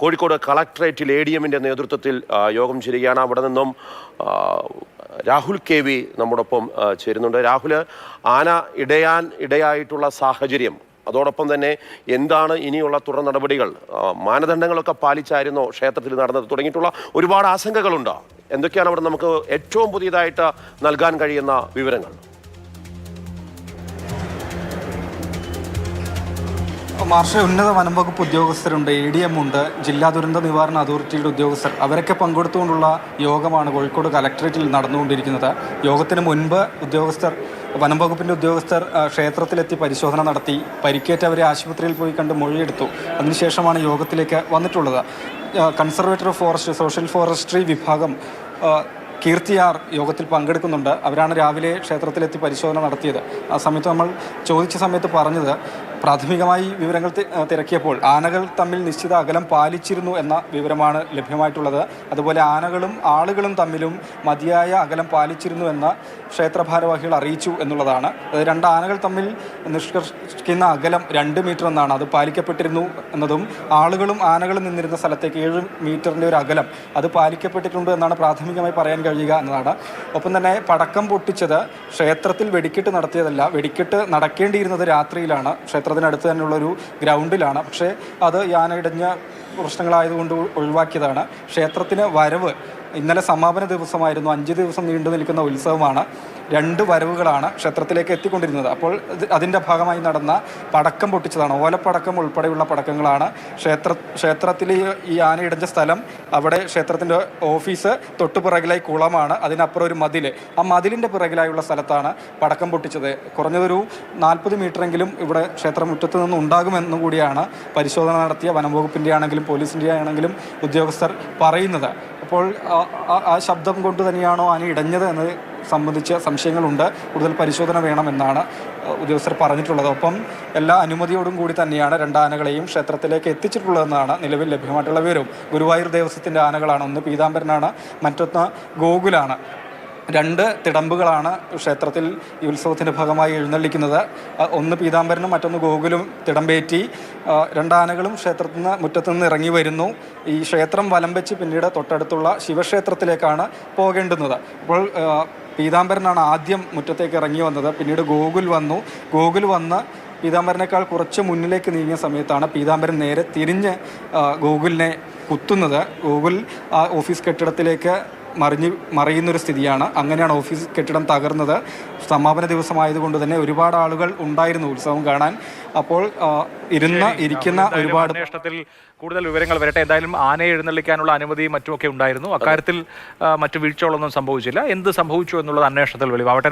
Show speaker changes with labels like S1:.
S1: കോഴിക്കോട് കളക്ടറേറ്റിൽ A D എമ്മിന്റെ നേതൃത്വത്തിൽ യോഗം ചേരുകയാണ്. അവിടെ നിന്നും രാഹുൽ കെ വി നമ്മോടൊപ്പം ചേരുന്നുണ്ട്. രാഹുൽ ആന ഇടയാൻ ഇടയായിട്ടുള്ള സാഹചര്യം അതോടൊപ്പം തന്നെ എന്താണ് ഇനിയുള്ള തുടർ നടപടികൾ? മാനദണ്ഡങ്ങളൊക്കെ പാലിച്ചായിരുന്നോ ക്ഷേത്രത്തിൽ നടന്നത്? തുടങ്ങിയിട്ടുള്ള ഒരുപാട് ആശങ്കകളുണ്ടോ? എന്തൊക്കെയാണ് അവിടെ നമുക്ക് ഏറ്റവും പുതിയതായിട്ട് നൽകാൻ കഴിയുന്ന വിവരങ്ങൾ?
S2: മാർഷ ഉന്നത വനം വകുപ്പ് ഉദ്യോഗസ്ഥരുണ്ട് എ ഡി എം ഉണ്ട് ജില്ലാ ദുരന്ത നിവാരണ അതോറിറ്റിയുടെ ഉദ്യോഗസ്ഥർ. അവരൊക്കെ പങ്കെടുത്തുകൊണ്ടുള്ള യോഗമാണ് കോഴിക്കോട് കലക്ടറേറ്റിൽ നടന്നുകൊണ്ടിരിക്കുന്നത്. യോഗത്തിന് മുൻപ് ഉദ്യോഗസ്ഥർ വനം വകുപ്പിന്റെ ഉദ്യോഗസ്ഥർ ക്ഷേത്രത്തിലെത്തി പരിശോധന നടത്തി പരിക്കേറ്റവരെ ആശുപത്രിയിൽ പോയി കണ്ട് മൊഴിയെടുത്തു. അതിനുശേഷമാണ് യോഗത്തിലേക്ക് വന്നിട്ടുള്ളത്. കൺസർവേറ്റർ ഫോറസ്റ്റ് സോഷ്യൽ ഫോറസ്ട്രി വിഭാഗം കീർത്തിയാർ യോഗത്തിൽ പങ്കെടുക്കുന്നുണ്ട്. അവരാണ് രാവിലെ ക്ഷേത്രത്തിലെത്തി പരിശോധന നടത്തിയത്. ആ സമയത്ത് നമ്മൾ ചോദിച്ച സമയത്ത് പറഞ്ഞത് പ്രാഥമികമായി വിവരങ്ങൾ തിരക്കിയപ്പോൾ ആനകൾ തമ്മിൽ നിശ്ചിത അകലം പാലിച്ചിരുന്നു എന്ന വിവരമാണ് ലഭ്യമായിട്ടുള്ളത്. അതുപോലെ ആനകളും ആളുകളും തമ്മിലും മതിയായ അകലം പാലിച്ചിരുന്നു എന്ന ക്ഷേത്രഭാരവാഹികൾ അറിയിച്ചു എന്നുള്ളതാണ്. രണ്ട് ആനകൾ തമ്മിൽ നിഷ്കർഷിക്കുന്ന അകലം രണ്ട് മീറ്റർ എന്നാണ്. അത് പാലിക്കപ്പെട്ടിരുന്നു എന്നതും ആളുകളും ആനകളും നിന്നിരുന്ന സ്ഥലത്തേക്ക് ഏഴ് മീറ്ററിന്റെ ഒരു അകലം അത് പാലിക്കപ്പെട്ടിട്ടുണ്ട് എന്നാണ് പ്രാഥമികമായി പറയാൻ കഴിയുക എന്നതാണ്. ഒപ്പം തന്നെ പടക്കം പൊട്ടിച്ചത് ക്ഷേത്രത്തിൽ വെടിക്കെട്ട് നടത്തിയതല്ല. വെടിക്കെട്ട് നടക്കേണ്ടിയിരുന്നത് രാത്രിയിലാണ്. ക്ഷേത്രത്തിനടുത്ത് തന്നെയുള്ളൊരു ഗ്രൗണ്ടിലാണ് പക്ഷേ അത് യാന ഇടഞ്ഞ പ്രശ്നങ്ങളായതുകൊണ്ട് ഒഴിവാക്കിയതാണ്. ക്ഷേത്രത്തിന് വരവ് ഇന്നലെ സമാപന ദിവസമായിരുന്നു. അഞ്ച് ദിവസം നീണ്ടു നിൽക്കുന്ന ഉത്സവമാണ്. രണ്ട് വരവുകളാണ് ക്ഷേത്രത്തിലേക്ക് എത്തിക്കൊണ്ടിരുന്നത്. അപ്പോൾ അതിന്റെ ഭാഗമായി നടന്ന പടക്കം പൊട്ടിച്ചതാണ്. ഓലപ്പടക്കം ഉൾപ്പെടെയുള്ള പടക്കങ്ങളാണ് ക്ഷേത്ര ക്ഷേത്രത്തിൽ ഈ- ആനയിടഞ്ഞ സ്ഥലം അവിടെ ക്ഷേത്രത്തിന്റെ ഓഫീസ് തൊട്ടു പിറകിലായി കുളമാണ്. അതിനപ്പുറം ഒരു മതിൽ ആ മതിലിന്റെ പിറകിലായുള്ള സ്ഥലത്താണ് പടക്കം പൊട്ടിച്ചത്. കുറഞ്ഞതൊരു നാൽപ്പത് മീറ്ററെങ്കിലും ഇവിടെ ക്ഷേത്രമുറ്റത്ത് നിന്ന് ഉണ്ടാകുമെന്നും കൂടിയാണ് പരിശോധന നടത്തിയ വനം വകുപ്പിന്റെ ആണെങ്കിലും പോലീസിന്റെ ആണെങ്കിലും ഉദ്യോഗസ്ഥർ പറയുന്നത്. അപ്പോൾ ആ- ശബ്ദം കൊണ്ട് തന്നെയാണോ ആന ഇടഞ്ഞത് എന്നത് സംബന്ധിച്ച് സംശയങ്ങളുണ്ട്. കൂടുതൽ പരിശോധന വേണമെന്നാണ് ഉദ്യോഗസ്ഥർ പറഞ്ഞിട്ടുള്ളത്. ഒപ്പം എല്ലാ അനുമതിയോടും കൂടി തന്നെയാണ് രണ്ടാനകളെയും ക്ഷേത്രത്തിലേക്ക് എത്തിച്ചിട്ടുള്ളതെന്നാണ് നിലവിൽ ലഭ്യമായിട്ടുള്ള വിവരവും. ഗുരുവായൂർ ദേവസ്വത്തിന്റെ ആനകളാണ്. ഒന്ന് പീതാംബരനാണ് മറ്റൊന്ന് ഗോകുലാണ്. രണ്ട് തിടമ്പുകളാണ് ക്ഷേത്രത്തിൽ ഈ ഉത്സവത്തിന്റെ ഭാഗമായി എഴുന്നള്ളിക്കുന്നത്. ഒന്ന് പീതാംബരനും മറ്റൊന്ന് ഗോകുലും തിടമ്പേറ്റി. രണ്ടാനകളും ക്ഷേത്രത്തിൽ നിന്ന് മുറ്റത്ത് നിന്ന് ഇറങ്ങി വരുന്നു. ഈ ക്ഷേത്രം വലം വെച്ച് പിന്നീട് തൊട്ടടുത്തുള്ള ശിവക്ഷേത്രത്തിലേക്കാണ് പോകേണ്ടുന്നത്. അപ്പോൾ പീതാംബരനാണ് ആദ്യം മുറ്റത്തേക്ക് ഇറങ്ങി വന്നത്. പിന്നീട് ഗോകുൽ വന്നു. ഗോകുൽ വന്ന് പീതാംബരനേക്കാൾ കുറച്ച് മുന്നിലേക്ക് നീങ്ങിയ സമയത്താണ് പീതാംബരൻ നേരെ തിരിഞ്ഞ് ഗോകുലിനെ കുത്തുന്നത്. ഗോകുൽ ആ ഓഫീസ് കെട്ടിടത്തിലേക്ക് മറിഞ്ഞ് മറിയുന്നൊരു സ്ഥിതിയാണ്. അങ്ങനെയാണ് ഓഫീസ് കെട്ടിടം തകർന്നത്. സമാപന ദിവസമായതുകൊണ്ട് തന്നെ ഒരുപാട് ആളുകൾ ഉണ്ടായിരുന്നു ഉത്സവം കാണാൻ. അപ്പോൾ ഇരുന്ന് ഇരിക്കുന്ന ഒരുപാട്
S3: അന്വേഷണത്തിൽ കൂടുതൽ വിവരങ്ങൾ വരട്ടെ. എന്തായാലും ആനയെ എഴുന്നള്ളിക്കാനുള്ള അനുമതിയും മറ്റുമൊക്കെ ഉണ്ടായിരുന്നു. അക്കാര്യത്തിൽ മറ്റു വീഴ്ചകളൊന്നും സംഭവിച്ചില്ല. എന്ത് സംഭവിച്ചു എന്നുള്ളത് അന്വേഷണത്തിൽ വെളിവാവട്ടെ.